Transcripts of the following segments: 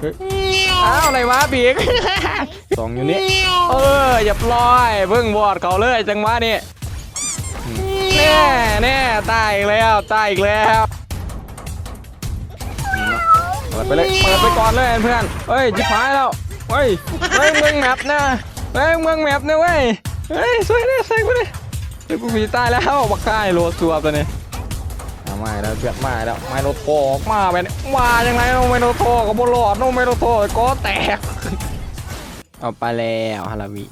เฮ้ยอ้าวอะไรวะบีกสองอยู่นี่เอออย่าปล่อยเพิ่งบอดเขาเลยจังหวะนี้อืมแน่แน่ตายอีกแล้วตายอีกแล้วเปิดไปเลยเปิดไปก่อนเลยเพื่อนเฮ้ยจิบหายแล้วเฮ้ยเฮ้ยเมืองแมปนะเฮ้ยเมืองแมปนะเว้ยเฮ้ยสวยเลยใส่กูดิเฮ้ยกูผีตายแล้วบักค่ายโลสัวตัวนี้อะ ไม่แล้วเพื่อนไม่แล้วไม่โดนโถออกมาไปเนี่ยมาอย่างไรไม่โดนโถกับบอลลอดน้ไม่โดนโถก็แตก เอาไปแล้วฮาราวิ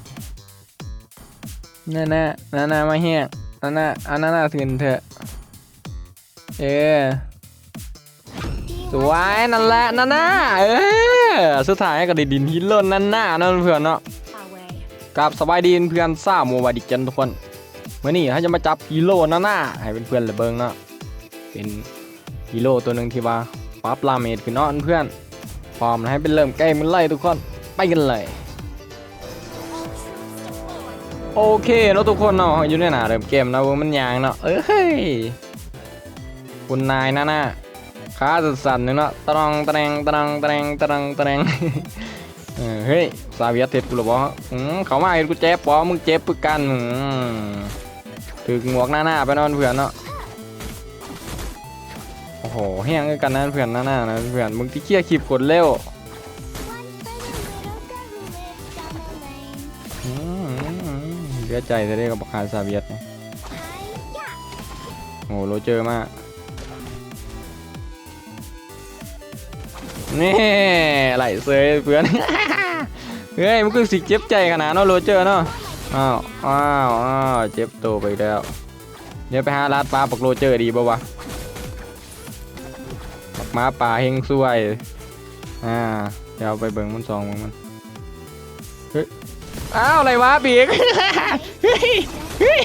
น่าน่าน่าน่ามาเฮียน่าน่าอันน่าน่าสินเถอะเออสวยนั่นแหละนั่นน่าเออสุดท้ายก็ได้ดินฮิลโลนนั่นน่านั่นเพื่อนเนาะกับสบายดีเพื่อนซ่าโมวายดิจันทุกคนเมื่อนี้เขาจะมาจับฮีโร่น้าหน้าให้เป็นเพื่อนเลยเบิงเนาะ เป็นฮีโร่ตัวหนึ่งที่ว่าปรับลาเมจขึ้นเนาะเพื่อนพร้อมนะให้เป็นเริ่มเกมมันไล่ทุกคนไปกันเลยโอเคเนาะทุกคนเนาะอยู่ในหนาเริ่มเกมนะมันยางเนาะเอ้ยคุณนายหน้าหน้าขาสั่นๆเนาะตรองตะแรงตรองตะแรงตรองตะแรงเฮ้ยซาเวียเทศกูหรอบ่อืมเขามาเห็นกูเจ็บบ่มึงเจ็บปึกกันถือหมวกหน้าหน้าไปนอนเพื่อนเนาะ อ้โหแห้งคือกันนะเพื่อนหน้าหน้านะเพื่อนมึงที่เคียคลิปกดเร็วเหลือใจจะได้กับบักคาซาเวียตเนี่ยโอ้โหโรเจอร์มากนี่ไหลเซยเพื่อนเฮ้ยมันก็สิเจ็บใจขนาดเนาะโรเจอร์เนาะอ้าวอ้าวอ้าวเจ็บตัวไปแล้วเดี๋ยวไปหาลาดปลาปักโรเจอร์ดีป่าวะ หมาป่าเฮงซวย อ่า เดี๋ยวไปเบิ่งมันสองเบิ่งมัน เฮ้ย อ้าว อะไรวะบีกเฮ้ยเฮ้ย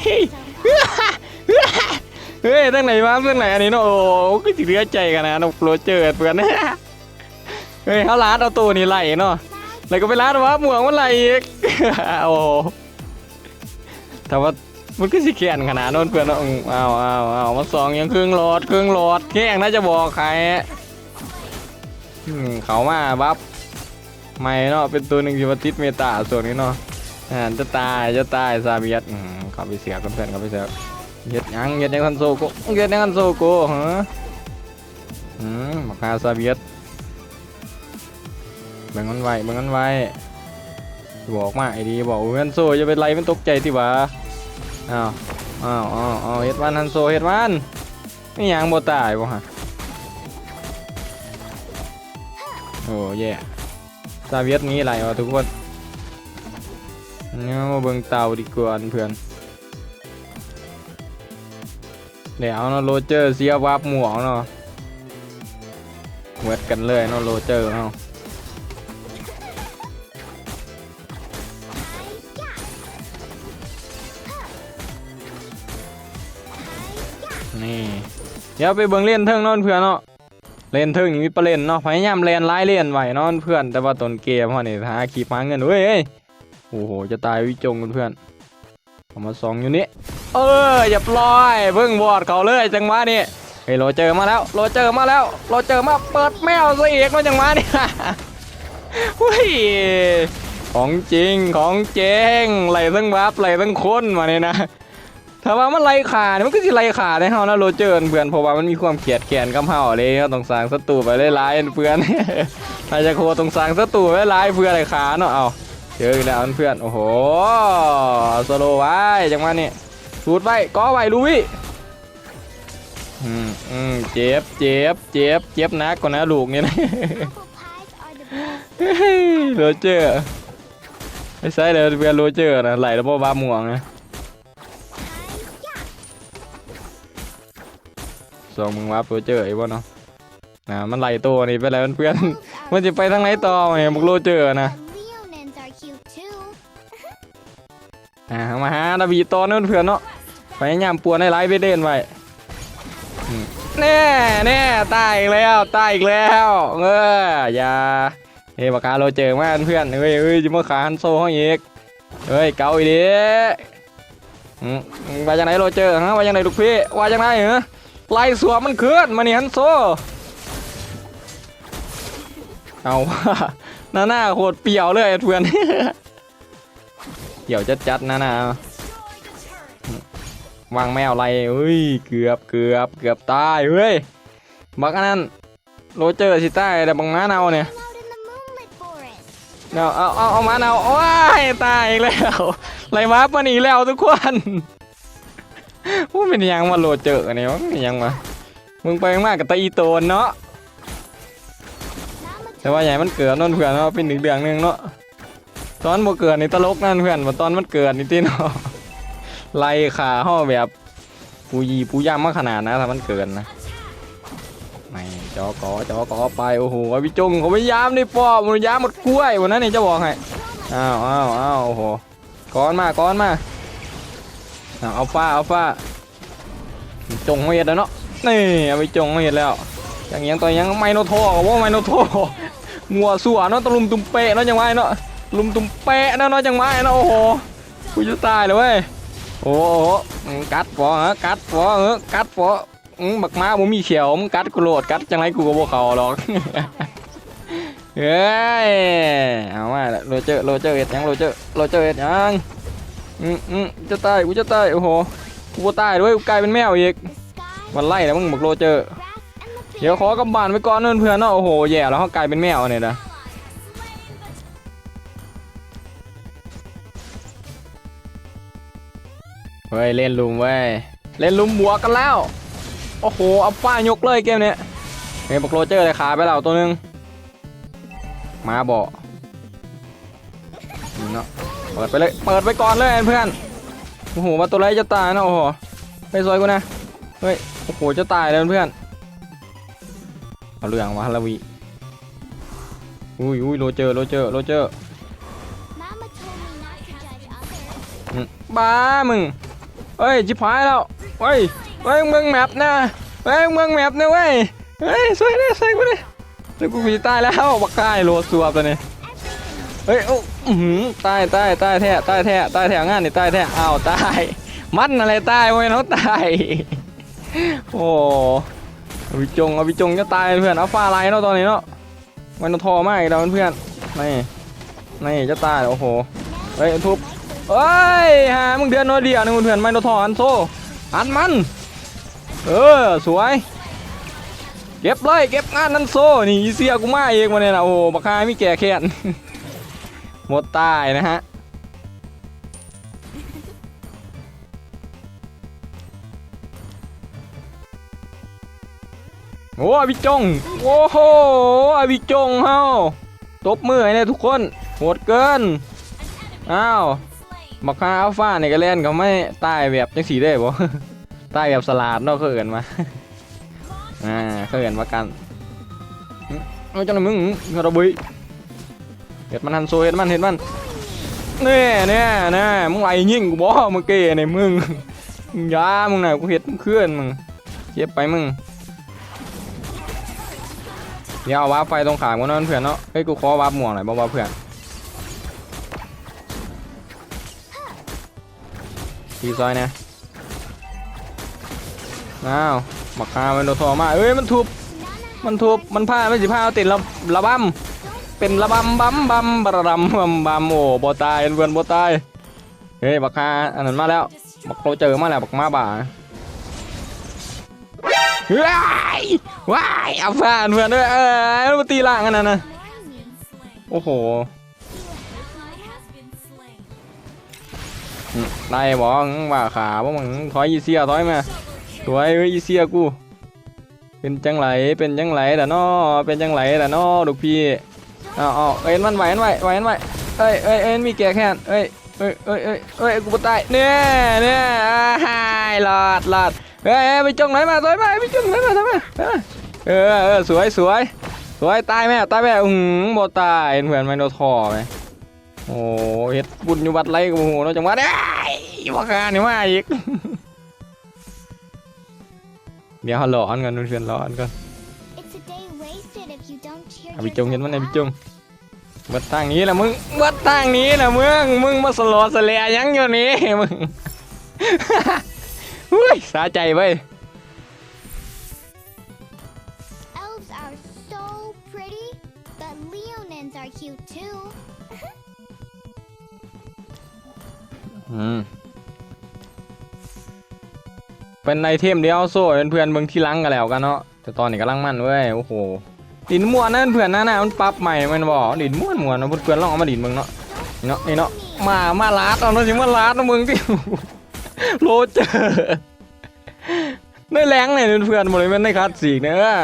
เฮ้ยตั้งไหนวะตั้งไหนอันนี้เนาะ โอ้ก็สิเหลือใจกันนะนาะโรเจอร์เพื่อนเฮ้ยเขาลาดเอาตัวนี้ไหลเนาะแล้วก็ไปร้านว่าหมวกมันไหลอีก โอ้โหแต่ว่ามันก็สิเขียนขนาดนั้นเพื่อนเนาะอืมอ้าวอ้าวอ้าวมาสองยังครึ่งหลอดครึ่งหลอดแค่ยังน่าจะบอกใคร อืมเขามาบัฟไม่เนาะเป็นตัวหนึ่งที่มาติดเมตาส่วนนี้เนาะอ่าจะตายจะตายซาเบียตอืมเขาไปเสียกันเพื่อนเขาไปเสียเย็ดยังเย็ดยังคันโซโกเย็ดยังคันโซโกฮะอืมมาคาซาเบียตเบิ่งมันไว้เบิ่งมันไว้บอกมาไอ้ดีบอกเพื่อนโซจะเป็นไรมันตกใจที่วะอ้าวอ้าวอ้าวอ้าวเฮ็ดวันฮันโซเฮ็ดวันนี่ยังบ่ตายบ่ฮะ โอ้แย่ซาเวียตนี้อะไรวะทุกคนเนี่ยมาเบิ่งเตาดีกว่าเพื่อนเดี๋ยวเนาะโรเจอร์เสียวับหมวกเนาะเหมือนกันเลยเนาะโรเจอร์เนาะนี่เดี๋ยวไปเบิ่งเล่นเทิงนอนเพื่อนเนาะ เล่นเทิงมีประเล่นเนาะพยายามเล่นไล่เล่นไหวเนอนเพื่อนแต่ว่าตนเกมเขานี่หาขีพหาเงินเว้ยโอ้โหจะตายวิจงเพื่อนเอามาสองอยู่นี่เอออย่าปล่อยเพิ่งบอดเขาเลยจังหวะนี้เฮ้ยโรเจอมาแล้วโรเจอมาแล้วโรเจอมาเปิดแมวซะอีกเนาะจังหวะนี้เฮ้ยของจริงของเจงไหลทั้งวับไหลทั้งคนมาเนี่ยนะ ถ้าว่ามันไล่ขาเนี่ยมันก็สิไล่ขาได้เฮานะโรเจอร์เพื่อนเพราะว่ามันมีความเกลียดแค้นกับเฮาเลยต้องสร้างศัตรูไปหลายๆเพื่อนถ้าจะโคต้องสร้างศัตรูไว้หลายเพื่ออะไรขาเนาะเอาเจออีกแล้วเพื่อนโอ้โหโซโลไว้จังหวะนี้สูดไว้ก้อไว้ลุยอืมอืมเจ็บเจ็บเจ็บเจ็บนักกว่านะลูกเนี่ยนะโรเจอร์ไม่ใช่เลยเพื่อนโรเจอร์นะไหลแล้วพ่อบ้าม่วงนะ สองมึงวับโรเจอร์ไอ้บ่เนาะนะมันไหลตัวนี่ไปแล้วเพื่อนมันจะไปทางไหนต่อไงบุกโรเจอร์นะอ่ามาหาดาบีตอนนั้นเพื่อนเนาะพยายามปวนให้ไล่ไปเด่นไว้อืมแน่แน่ตายอีกแล้วตายอีกแล้วเอออย่าเฮ้ปากกาโรเจอร์มาเพื่อนเฮ้ยเฮ้ยจะมขาฮันโซ่ห้องอีกเฮ้ยเกาอีดีอืมว่าจังไหนโรเจอร์ฮะว่าจังไหนลูกพี่ว่าจังไหนเหรอ ไล่สวมมันเคลื่อนมาเนี่ฮันโซ เอาว่าหน้าหน้าโคตรเปรียวเลยเพื่อนเดี๋ยวจะจัดหน้าหน้าวางแมวไรเฮ้ย เกือบเกือบเกือบตาย เฮ้ย บักนั้นโรเจอร์สิตาแต่บังม้าเนาเนี่ยเอาเอาเอาเอามาเอาว้ายตายอีกแล้วไรมาปะนีแล้วทุกคน ว่าเป็นยังมาโรเจอร์เนี่ยวะเป็นยังมามึงไปมากกับตาอีโตนเนาะแต่ว่าใหญ่มันเกิดนั่นเพื่อนเนาะเป็นอีกเดืองนึงเนาะตอนบ่เกิดนี่ตลกนั่นเพื่อนว่าตอนมันเกิดนี่ตีเนาะไล่ขาห่อแบบปูยีปูย่ำมาขนาดนะถ้ามันเกิดนะไม่จอกอจอกอไปโอ้โหพี่จงเขาพยายามนี่ปอบมันยามหมดกล้วยวันนั้นนี่จะบอกให้อ้าวอ้าวอ้าวโอ้โหก้อนมาก้อนมา อาวเอาฟ้าเอาฟ้าจงมาเห็ดแล้วเนาะนี่เอาไปจงมาเห็ดแล้วอย่างยังตัวยังไมโนโทกับว่าไมโนโทงัวสัวเนาะตะลุมตุมเปะเนาะจังไงเนาะลุมตุมเปะเนาะเนาะจังไงเนาะโอ้โหกูจะตายเลยเว้ยโอ้โหกัดปอฮะกัดปอเออกัดปออืมบักม้าผมมีเขียวมึงกัดกูโหลดกัดจังไรกูก็บ่เขาหรอกเฮ้ยเอามาโรเจอร์โรเจอร์เอ็ดยังโรเจอร์โรเจอร์เอ็ดยัง อืมอืมจะตายกูจะตายโอ้โหกูตายด้วยกูกลายเป็นแมวอีกมันไล่แล้วมึงบักโรเจอร์เดี๋ยวขอกำบานไว้ก่อนเพื่อนๆเนาะโอ้โหแย่แล้วเขากลายเป็นแมวเนี่ยนะเฮ้ยเล่นลุมเว้ยเล่นลุมบวกกันแล้วโอ้โหเอาป้ายกเลยเกมเนี้ยเฮ้ยบอกโรเจอร์เลยขาไปแล้วตัวนึงมาบอกนี่เนาะ เปิดไปเลย เปิดไปก่อนเลยเพื่อน โอ้โห มาตัวไรจะตายนะโอ้โหไปซอยกูนะ เฮ้ย โอ้โห จะตายแล้วเพื่อน เอาเรื่องวะลาวีอุ้ยอุ้ยโรเจอร์ โรเจอร์ โรเจอร์บ้ามึง เฮ้ยจิบหายแล้ว เฮ้ย เฮ้ยเมืองแมปนะเฮ้ยเมืองแมปนะเว้ย เฮ้ยสวยเลยสวยกูเลยเดี๋ยวกูผีตายแล้วบักกายโลสัวตัวนี้ เฮ้ยโอ้ อื้อหือตายตายตายแท้ตายแท้ตายแท้งานนี่ตายแท้อ้าวตายมันอะไรตายเว้ยเขาตายโอ้เอาวิจงเอาวิจงจะตายเพื่อนเอาฟ้าไลน์เนาะตอนนี้เนาะมันทอมากอีกแล้วเพื่อนนี่นี่จะตายโอ้โหเฮ้ยทุบเฮ้ยฮะมึงเดือนน้อยเดียวนึงเพื่อนไม่ต้องทออันโซอันมันเออสวยเก็บเลยเก็บงานนันโซนี่เสียกูมาเองมาเนี่ยนะโอ้บักคายไม่แก่แค้น มดตายนะฮะ โอ้อวิจง โอ้โหอวิจงเฮาตบมือให้เนี่ยทุกคนโหดเกิน อ้าวบักคาอัลฟาเนี่ยก็เล่นเขาไม่ตายแบบจังสีได้บ่ตายแบบสลัดเนาะเขาเอินมา อ่าเขาเอินมากันเอาจังเลยมึงกระบุย เห็ดมันหันโซเห็ดมันเห็ดมันเน่เน่เน่มึงไหลยิงกูบ่เมื่อกี้เนี่ยมึงมึงยามึงน่ะกูเห็ดมึงเคลื่อนมึงเจ็บไปมึงเดี๋ยวเอาวาร์ปไฟตรงขามกันเนาะเพื่อนเนาะเฮ้ยกูขอวาร์ปหมวกหน่อยบ่าวๆเพื่อนทีซอยนะอ้าวบักคามันโดนทอมาเอ้ยมันทุบมันทุบมันผ้าไม่สิผ้าเอาติดระระบำ เป็นระบำบัมบัมบระรำบัมบัมโอ้บ่ตายเพื่อนบ่ตายเฮ้ยบักคาอันนั้นมาแล้วบักโรเจอมาแล้วบักมาบ่าว้ายว้ายเอาฟานเพื่อนด้วยเออมาตีล่างกันนะนะโอ้โหได้บอกว่าขาว่ามึงถอยอีเซียถอยมาถอยเอ้ยอีเซียกูเป็นจังไหลเป็นจังไหลแต่นอเป็นจังไหลแต่นอลูกพี่ อ้าวอ้าเอ็นมันไหวมันไหวไหวมันไหวเอ้ยเอ้ยเอ้ยมีแกแค้นเอ้ยเอ้ยเอ้ยเอ้ยเอ้ยกูตายเนี่ยเนี่ยอ้ายหลอดหลอดเอ้ยไปจงไหนมาถอยมาไปจงไหนมาทำไมเออเออสวยสวยสวยตายแม่ตายแม่อืมบ่ตายเหมือนไมโนทอไหมโอ้เฮ็ดบุญอยู่วัดไรกูโหเราจังหวะได้ว่าคานี่มาอีกเดี๋ยวหลอนกันเพื่อนหลอนกัน don't cheer เอาไปจงเห็นมันไอ้ yourself พี่จงเบัดทางนี้แหละมึงเบัดทางนี้แหละมึงมึงมาสลอสแลยังอยู่นี่มึงเฮ้ยสาใจเว้ย Elves are so pretty, but But Leonins are cute too. อืมเป็นไอเทมเดียวโซ่เพื่อนๆเบิ่งที่หลังกันแล้วกันเนาะแต่ตอนนี้กำลังมันเว้ยโอ้โห ดินม่วนนั่นเพื่อนนั่นน่ะมันปรับใหม่มันบอกดินม่วนม่วนนะเพื่อนลองเอามาดินเบิ่งเนาะเนาะนี่เนาะมามาลาดเอาเนาะสิมาลาดนะมึงที่โลเจอได้แรงเลยเพื่อนๆบ่เลยแมันได้คัดสีกเนอะ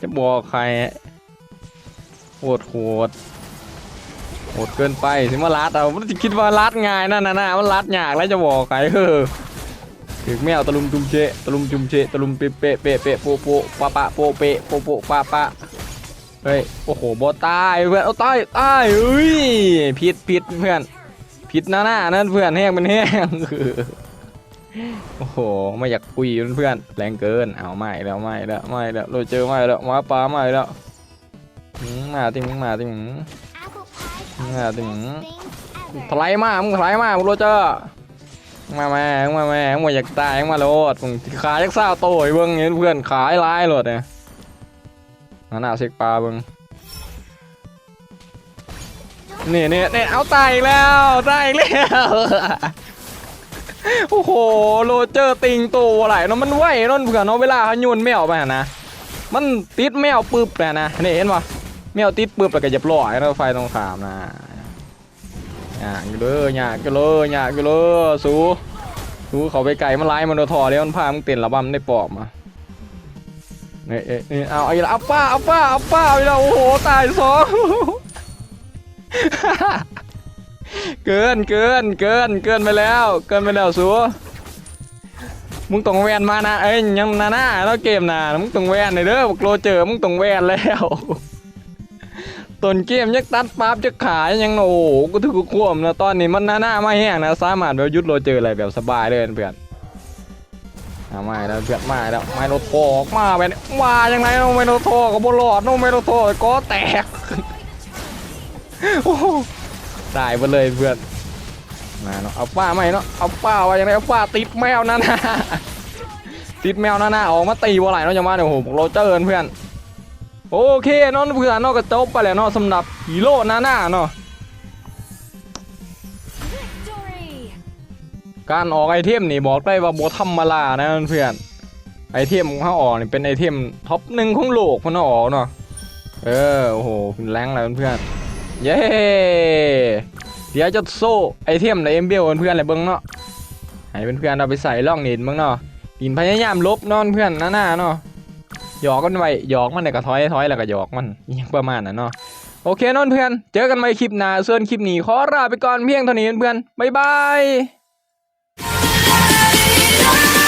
จะบอกใครโหดโหดโหดเกินไปสิมาลาดเอามันจะคิดว่าลาดง่ายนั่นน่ะนะมันลาดยากแล้วจะบอกใครเออถึงแมวตะลุมจุมเชะตะลุมจุมเชะตะลุมเปะเปะเปะเปะโปโปปะปะโปเปะโปโปปะปะ เฮ้ย โอ้โหบอตายเพื่อนเอาตายตายเอ้ยผิดผิดเพื่อนผิดหน้าหน้านั่นเพื่อนแห้งเป็นแห้งโอ้โห ไม่อยากคุยเพื่อนแรงเกิน เอาไม่แล้วไม่แล้วไม่แล้วเราเจอไม่แล้วมาปลาไม่แล้วมาติมึงมาติมึง Apple pie Yeah, are the I think- best thing ถลายมามึงถลายมามึงโรเจอร์มาแม่มาแม่งมาอยากตายมาโลดมึงขายักษ์ซ่าโตยเบิ้งเห็นเพื่อนขายลายโลดเนี่ย นั่นน่ะเช็คปลาเบิ้งนี่นี่นี่เอาตายอีกแล้วตายอีกแล้วโอ้โหโรเจอร์ติงโตไหลเนาะมันไหวเนาะเพื่อนเนาะเวลาเขาโยนแมวไปนะมันติดแมวปึ๊บเลยนะนี่เห็นปะแมวติดปึ๊บแล้วก็จะปล่อยนะไฟตรงขามนะอยากอยู่เลยอยากอยู่เลยอยากอยู่เลยสูสูเขาไปไก่มันไล่มันโดนถอดแล้วมันพามึงเต้นระบำได้ปอบมา เนี่ยเอ๊ะนี่เอาไอ้ละเอาป้าเอาป้าเอาป้าไปแล้วโอ้โหตายสอง เกินเกินเกินเกินไปแล้ว เกินไปแล้วสูมึงต้องแวนมานะเอ้ยยังนาหน้าแล้วเกมนามึงต้องแวนเลยเด้อบอกโลเจอมึงต้องแวนแล้วต้นเกมยักตัดปั๊บจะขายยังโอ้โหกูถือกูควมนะตอนนี้มันหน้าหน้าไม่แห้งนะสามารถแบบยุดโรเจออะไรแบบสบายเลยเพื่อน เอาไม่แล้วเพื่อนไม่แล้วไม่โรโทออกมาไปเนี่ยมาอย่างไรน้องไม่โรโทกับบอลอดน้องไม่โรโทก็แตกโอ้ตายไปเลยเพื่อนมาเนาะเอาป้าไม่เนาะเอาป้าไว้อย่างไรเอาป้าติดแมวนั่นนะติดแมวน้าหน้าออกมาตีวัวไหลเนาะจังมาเนี่ยโอ้โหโรเจอร์เพื่อนโอเคเนอนเพื่อนเนอกก็จบไปแล้วเนาะสำหรับฮีโร่นาน้าเนาะ การออกไอเทมนี่บอกได้ว่าโบธรรมดานะเพื่อนไอเทมของเขาออกนี่เป็นไอเทมท็อปหนึ่งของโลกมันเอาออกเนาะเออโอ้โหคุณแรงแล้วเพื่อนเย้เดี๋ยวจะโซ่ไอเทมในเอ็มเบลเพื่อนๆเลยเบิ้งเนาะให้เพื่อนเอาไปใส่ล่องนินเบิ้งเนาะดินพยายามลบเนอนเพื่อนหน้าหน้าเนาะหยอกกันไว้หยอกมันเนี่ยก็ถอยถอยแล้วก็หยอกมันยังประมาณนั้นเนาะโอเคนอนเพื่อน เจอกันใหม่คลิปหน้าส่วนคลิปนี้ขอลาไปก่อนเพียงเท่านี้เพื่อนบ๊ายบาย it.